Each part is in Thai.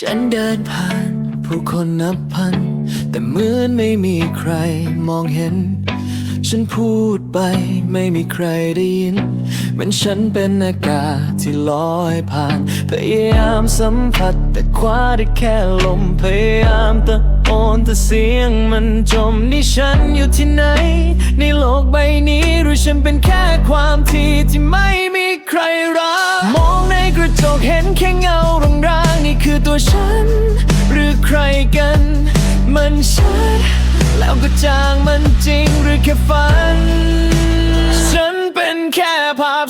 ฉันเดินผ่านผู้คนนับพัน แต่เหมือนไม่มีใครมองเห็น ฉันพูดไปไม่มีใครได้ยิน เหมือนฉันเป็นอากาศที่ลอยผ่าน พยายามสัมผัสแต่คว้าได้แค่ลม พยายามตะโอนแต่เสียงมันจมนี่ฉันอยู่ที่ไหน ในโลกใบนี้หรือฉันเป็นแค่ความที่ที่ไม่มีใครรัก มองในกระจกเห็นแค่เงาร่างๆนี่ คือตัวฉัน หรือใครกัน มันชัด แล้วก็จางมันจริงหรือแค่ฝัน ฉันเป็นแค่ภาพ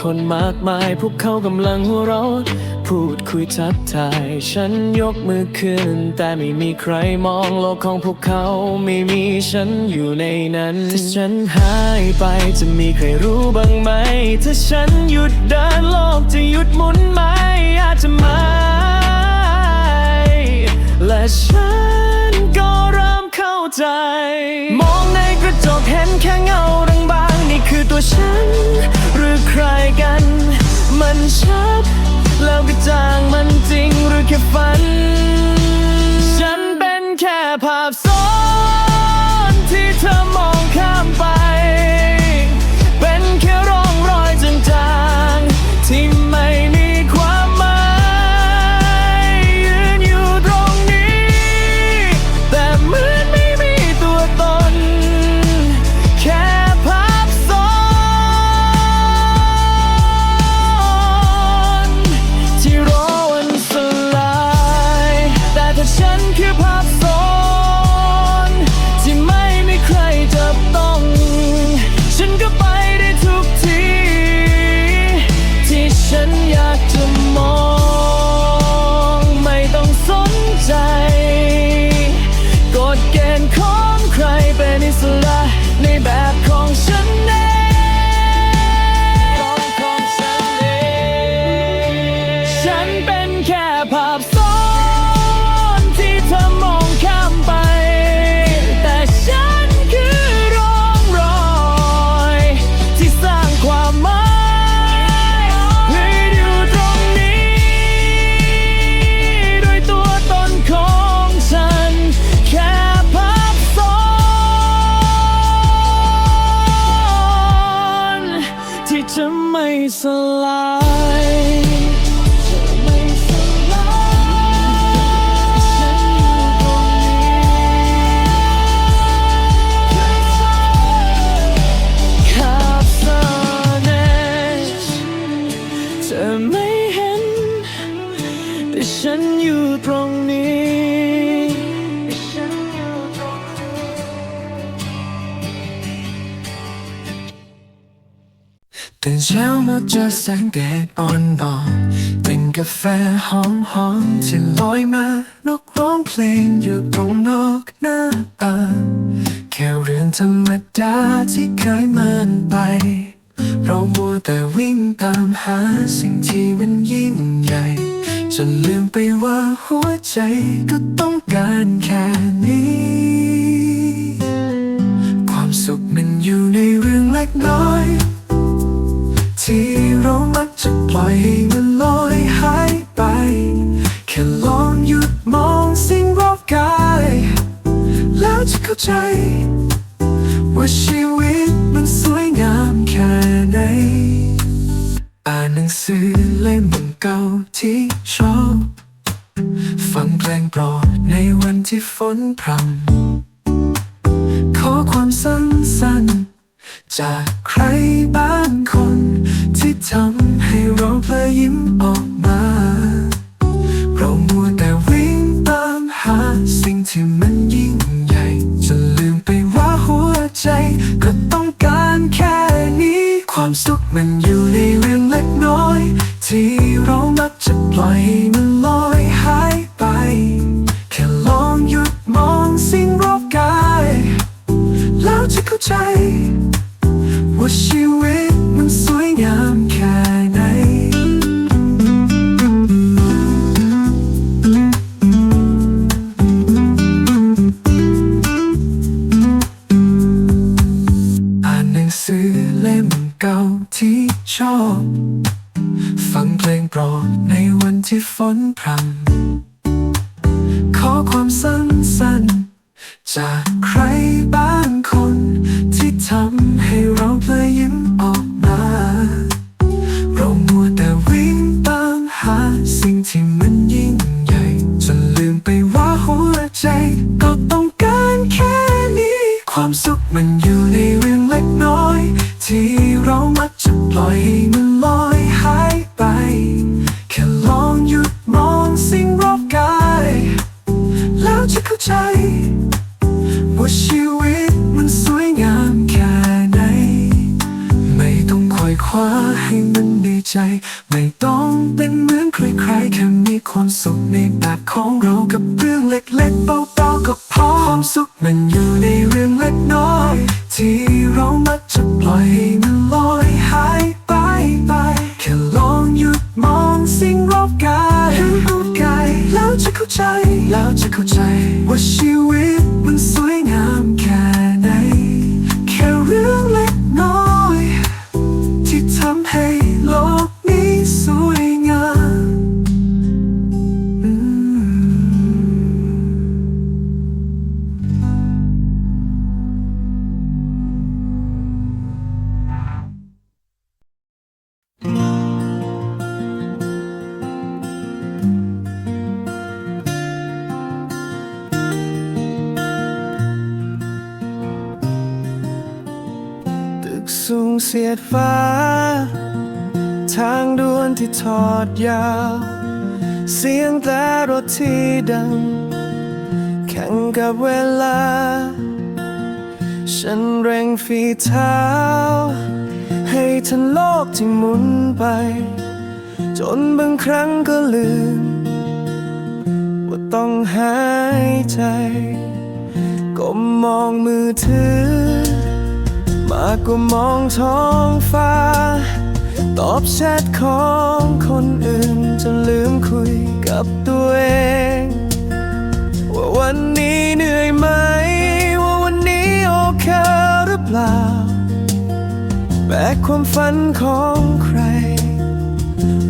คนมากมาย พวกเขากำลังหัวเราะพูดคุยทักทาย ฉันยกมือขึ้น แต่ไม่มีใครมองโลกของพวกเขาไม่มีฉันอยู่ในนั้นถ้าฉันหายไปจะมีใครรู้บ้างไหม ถ้าฉันหยุดเดินโลกจะหยุดหมุนไหมอาจจะไม่และฉันก็เริ่มเข้าใจ มองในกระจกเห็นแค่เงาบางๆนี่คือตัวฉันหรือใครกัน มันชัด แล้วก็จางมันจริงหรือแค่ฝัน ฉันเป็นแค่ภาพ ไตื่นเช้ามาเจอแสงแดดอ่อนๆกลิ่นกาแฟหอมๆที่ลอยมานกร้องเพลงอยู่ตรงนอกหน้าต่างแค่เรื่องธรรมดาที่เคยเมินไป เรามัวแต่วิ่งตามหาสิ่งที่มันยิ่งใหญ่จนลืมไปว่าหัวใจก็ต้องการแค่นี้ ความสุขมันอยู่ในเรื่องเล็กน้อย ที่เรามักจะปล่อยให้มันลอยหายไป แค่ลองหยุดมองสิ่งรอบกาย แล้วจะเข้าใจ ว่าชีวิตมันสวยงามแค่ไหน อ่านหนังสือเล่มเก่าที่ชอบ ฟังเพลงโปรดในวันที่ฝนพรำขอความสั้นๆจาก รากับเรื่องเล็กๆเบาๆก็พอความสุขมันอยู่ใน เสียดฟ้า ทางด่วนที่ทอดยาว เสียงแต่รถที่ดัง แข่งกับเวลา ฉันเร่งฝีเท้า ให้ทันโลกที่หมุนไป จนบางครั้งก็ลืม ว่าต้องหายใจก้มมองมือถือากกว่ามองท้องฟ้า ตอบแชทของคนอื่นจนลืมคุยกับตัวเอง ว่าวันนี้เหนื่อยไหม ว่าวันนี้โอเคหรือเปล่า แบกความฝันของใคร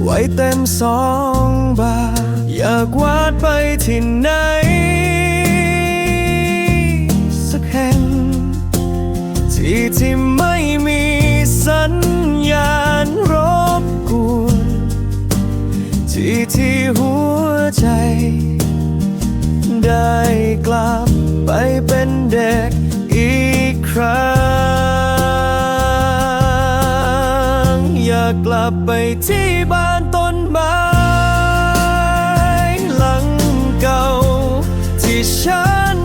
ไว้เต็มสองบาอยากวาดไปที่ไหน ที่ที่ไม่มีสัญญาณรบกวนที่ที่หัวใจ ได้กลับไปเป็นเด็กอีกครั้ง อยากกลับไปที่บ้านต้นไม้หลังเก่าที่ฉัน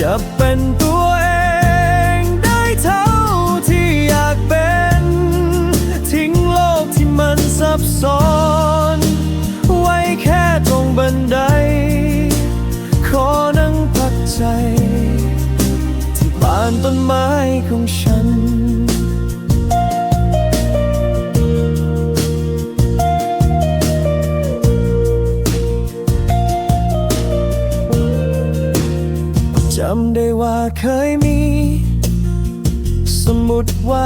จ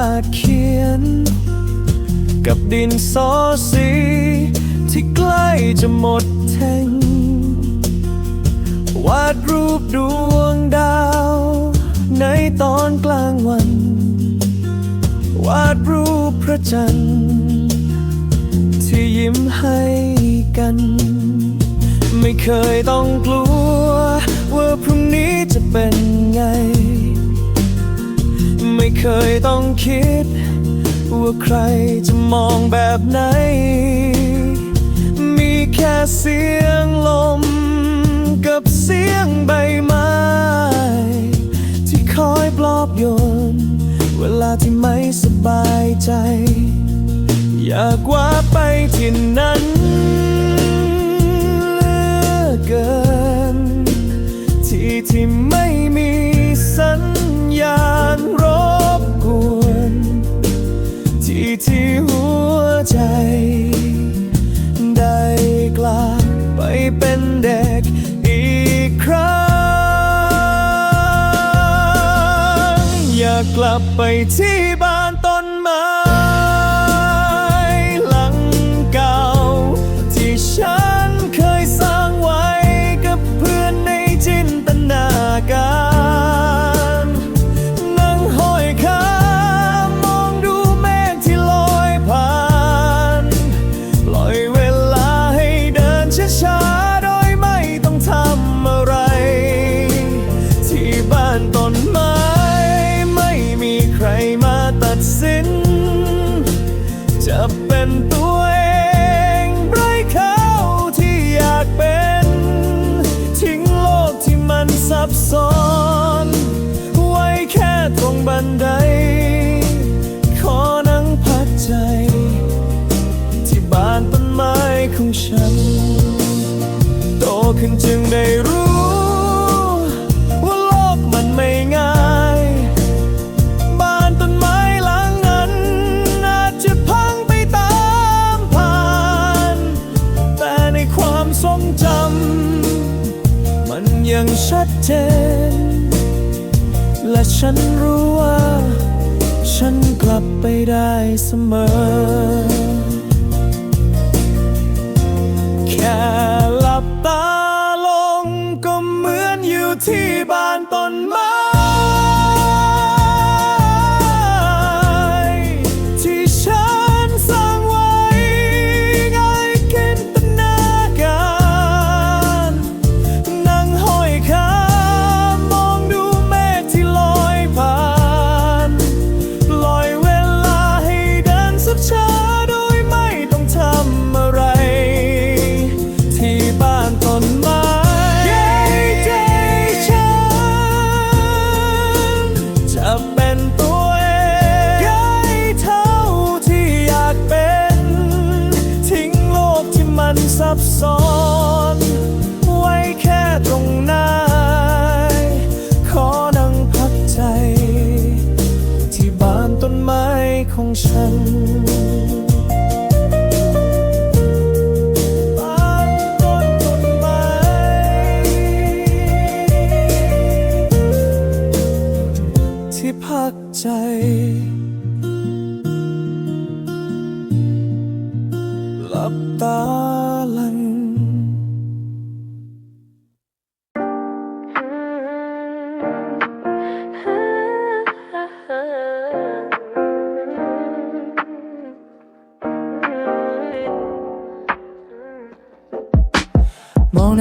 ดวาดเขียน กับดินสอสี ที่ใกล้จะหมดแท่ง วาดรูปดวงดาว ในตอนกลางวัน วาดรูปพระจันทร์ ที่ยิ้มให้กัน ไม่เคยต้องกลัว ว่าพรุ่งนี้จะเป็นไง ไม่เคยต้องคิด ว่าใครจะมองแบบไหน มีแค่เสียงลม กับเสียงใบไม้ ที่คอยปลอบโยน เวลาที่ไม่สบายใจ อยากว่าไปที่นั้นเหลือเกิน ที่ที่ ใจ ได้กลับไปเป็นเด็กอีกครั้ง อยากกลับไปทันไดขอนั่งพักใจ ที่บ้านต้นไม้ของฉัน โตขึ้นจึงได้รู้ ว่าโลกมันไม่ง่าย บ้านต้นไม้หลังนั้นอาจจะพังไปตามผ่าน แต่ในความทรงจำมันยังชัดเจน ฉันรู้ว่า ฉันกลับไปได้เสมอ แค่หลับตาลงก็เหมือนอยู่ที่บ้านต้นไม้ มัน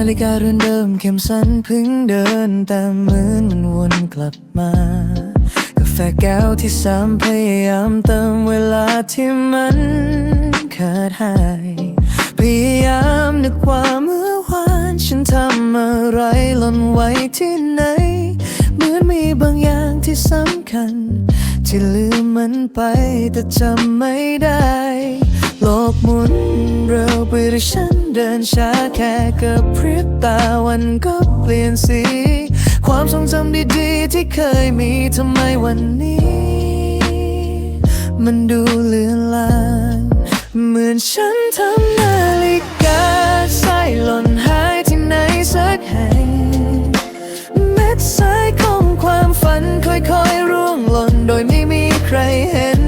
นาฬิกาเรือนเดิมเข็มสั้นเพึ่งเดิน แต่เหมือนมันวนกลับมากาแฟแก้วที่ซ้ำพยายามเติมเวลาที่มันขาดหายพยายามนึกว่าเมื่อวานฉันทำอะไรหล่นไว้ที่ไหน เหมือนมีบางอย่างที่สำคัญ ที่ลืมมันไปแต่จำไม่ได้ โลกหมุนเร็วไปหรือฉันเดินช้าแค่กับพริบตาวันก็เปลี่ยนสี ความทรงจำดีๆ ที่เคยมีทำไมวันนี้ มันดูเลือนลางเหมือนฉันทำนาฬิกาสายหล่นหายที่ไหนสักแห่งเม็ดสายของความฝันค่อยๆร่วงหล่นโดยไม่มีใครเห็น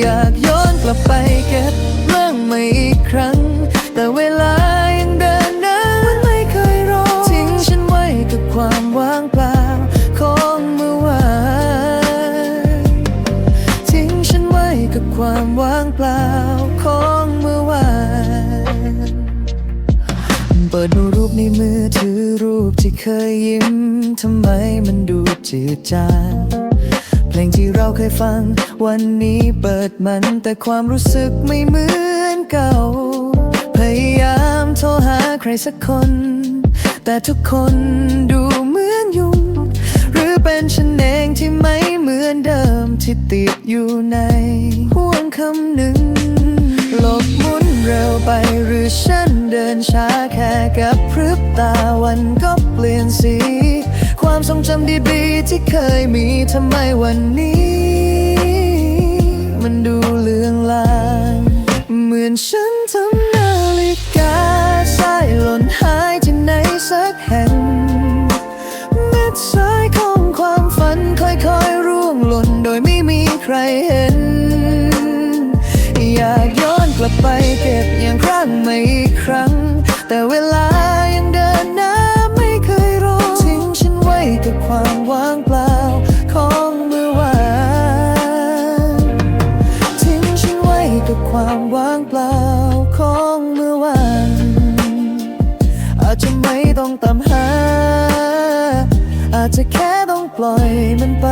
อยากย้อน กลับไปเก็บเรื่องใหม่อีกครั้ง แต่เวลายังเดินหน้ามันไม่เคยรอทิ้งฉันไว้กับความว่างเปล่าของเมื่อวานทิ้งฉันไว้กับความว่างเปล่าของเมื่อวานเปิดดูรูปในมือถือรูปที่เคยยิ้มทำไมมันดูจืดจาง งที่เราเคยฟัง วันนี้เปิดมันแต่ความรู้สึกไม่เหมือนเก่า พยายามโทรหาใครสักคน แต่ทุกคนดูเหมือนยุ่ง หรือเป็นฉันเองที่ไม่เหมือนเดิมที่ติดอยู่ในห่วงคำหนึ่งโลกหมุนเร็วไปหรือฉันเดินช้าแค่กับพริบตาวันก็เปลี่ยนำดีๆที่เคยมีทำไมวันนี้ มันดูเลือนลางเหมือนฉันทำนาฬิกาสายหล่นหายที่ไหนสักแห่งเม็ดสายของความฝันค่อยๆร่วงหล่นโดยไม่มีใครเห็น อยากย้อนกลับไปเก็บอย่างครั้งไม่อีกครั้ง แต่เวลา ของเมื่อวานอาจจะไม่ต้องตามหา อาจจะแค่ต้องปล่อยมันไป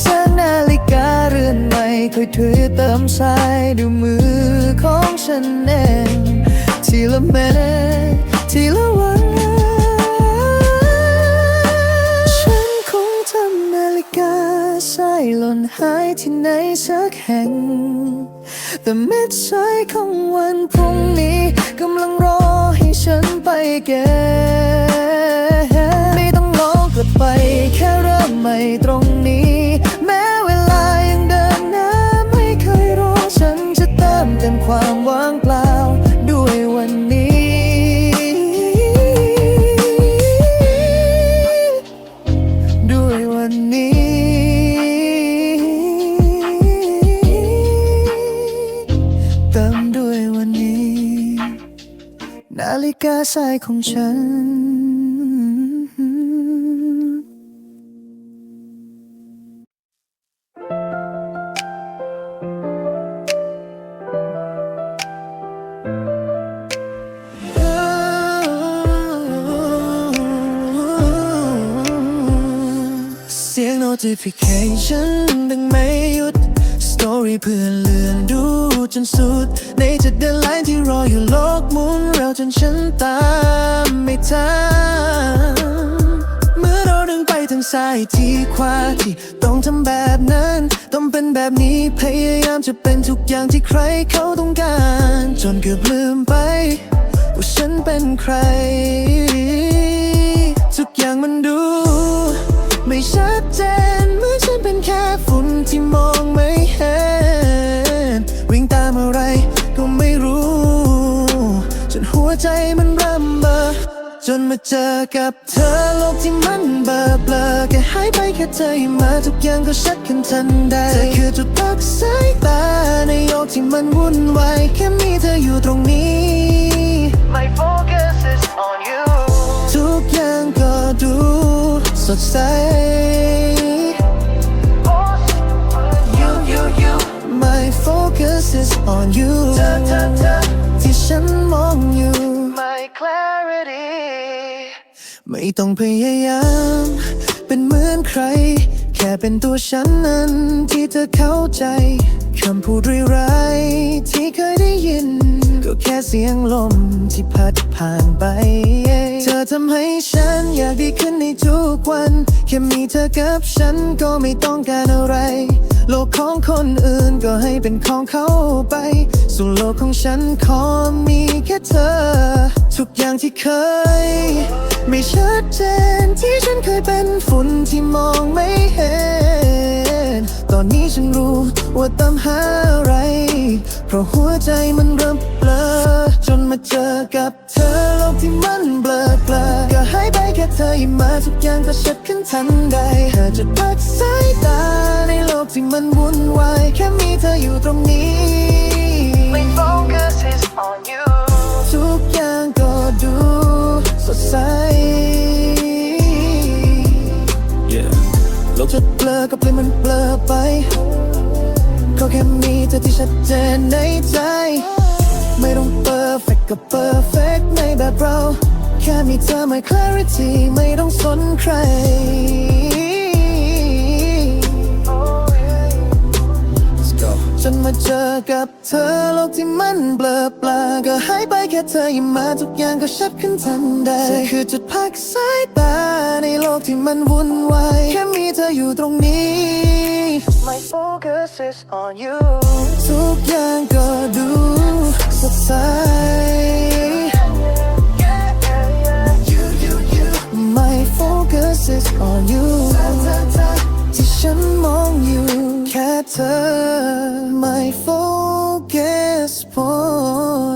แสนนาฬิกาเรือนใหม่ค่อยถือเติมสายดูมือของฉันเองทีละเม็ดทีละวันฉันคงทำนาฬิกาสายหล่นหายที่ไหนสักแห่ง แต่เม็ดสายของวันพรุ่งนี้กำลังรอให้ฉันไปเก็บไม่ต้องรอกลับไปแค่เริ่มใหม่ตรงนี้ แม้เวลายังเดินหน้าไม่เคยรอฉันจะเติมเต็มความหวัง ฬิกาสของฉัน เสียง notification ดังไม่หยุด story เพื่อนเลือนดูจนสุด ในจะเดินไลน์ที่รออยู่โลกหมุนเร็วจนฉันตามไม่ทันเมื่อเราเดินไปทางซ้ายที่ขวาที่ต้องทำแบบนั้น ต้องเป็นแบบนี้พยายามจะเป็นทุกอย่างที่ใครเขาต้องการ จนเกือบลืมไปว่าฉันเป็นใคร ทุกอย่างมันดู ไม่ชัดเจน ฉันเป็นแค่ฝุ่นที่มองไม่เห็น วิ่งตามอะไรก็ไม่รู้ จนหัวใจมันเริ่มเบลอจนมาเจอกับเธอโลกที่มันเบลอเบลอแค่หายไปแค่เธอยิ้มมาทุกอย่างก็ชัดขึ้นทันใดเธอคือจุดพักสายตาในโลกที่มันวุ่นวายแค่มีเธออยู่ตรงนี้ My focus is on you ทุกอย่างก็ดูสดใส My focus is on you ที่ฉันมองอยู่ My clarity ไม่ต้องพยายาม เป็นเหมือนใคร แค่เป็นตัวฉันนั้นที่เธอเข้าใจคำพูดร้ายๆที่เคยได้ยิน ก็แค่เสียงลมที่พัดผ่านไป เธอทำให้ฉันอยากดีขึ้นในทุกวัน แค่มีเธอกับฉันก็ไม่ต้องการอะไร โลกของคนอื่นก็ให้เป็นของเขาไปส่วนโลกของฉันขอมีแค่เธอ ทุกอย่างที่เคย ไม่ชัดเจนที่ฉันเคยเป็นฝุ่นที่มองไม่เห็น ตอนนี้ฉันรู้ว่าตามหาอะไร เพราะหัวใจมันเริ่มเบลอจนมาเจอกับเธอโลกที่มันเบลอเบลอก็หา ค่เธอยิ้มมาทุกอย่างก็ชัดขึ้นทันใดเธอจะพักสายตาในโลกที่มันวุ่นวายแค่มีเธออยู่ตรงนี้ My focus is on you ทุกอย่างก็ดูสดใส Yeah โลกจะเบลอก็ปล่อยมันเบลอไปเขาแค่มีเธอที่ชัดเจนในใจ ไม่ต้อง perfect ก็ perfect ไม่แบบเรา แค่มีเธอไม่ clarity ไม่ต้องสนใคร Let's go จนมาเจอกับเธอโลกที่มันเบลอปลาก็หายไปแค่เธอยิ้มมาทุกอย่างก็ชัดขึ้นทันใดเธอคือจุดพักสายตาในโลกที่มันวุ่นวายแค่มีเธออยู่ตรงนี้ My focus is on you ทุกอย่างก็ดูสดใส kisses on you. ที่ฉันมองอยู่แค่เธอ my focus point.